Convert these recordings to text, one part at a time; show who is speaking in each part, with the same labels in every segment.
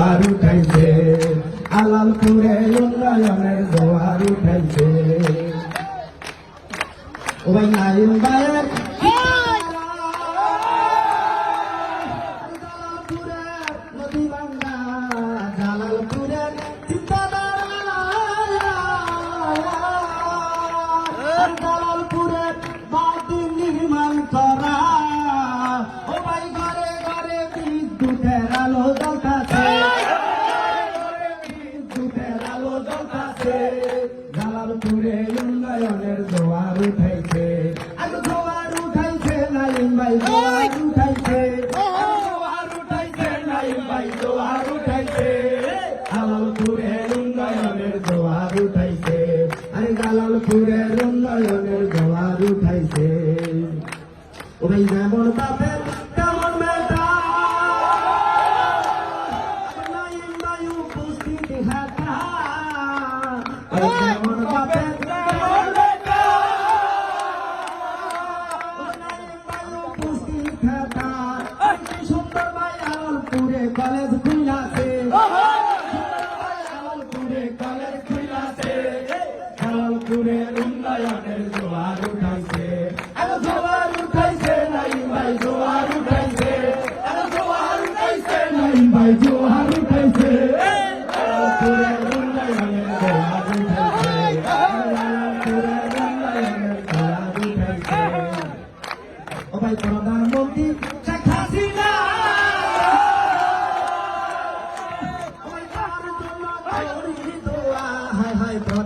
Speaker 1: জোয়ার উঠাইছে। আলালপুরে উন্নয়নের জোয়ার উঠাইছে। ও নাইম বায়ের উঠাইছে। আজ জোয়ার উঠাইছে নাইম ভাই জোয়ার উঠাইছে। জোয়ার উঠাইছে নাইম ভাই জোয়ার উঠাইছে। জালালপুরের উন্নয়নের জোয়ার উঠাইছে। আরে জালালপুরের উন্নয়নের জোয়ার উঠাইছে। ওই যেমন বাপের তেমন মেটা নাইম ভাই উপস্থিত হাতা কলেজ খুলাছে জামালপুরে কলেজ উন্নয়নের জোয়ার উঠাইছে।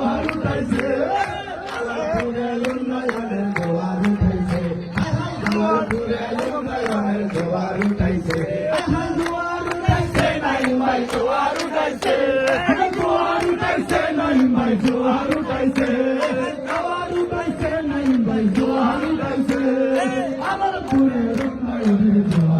Speaker 1: জোয়ার উঠাইছে জোয়ার উঠাইছে জোয়ার উঠাইছে জোয়ার উঠাইছে নাই মাই জোয়ার উঠাইছে জোয়ার উঠাইছে নাই আমার পুরে জোয়ার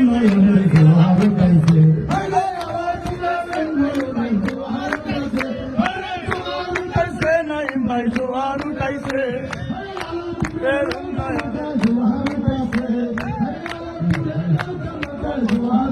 Speaker 1: নাই জোয়ার উঠাইছে। জোয়ার উঠাইছে জোয়ার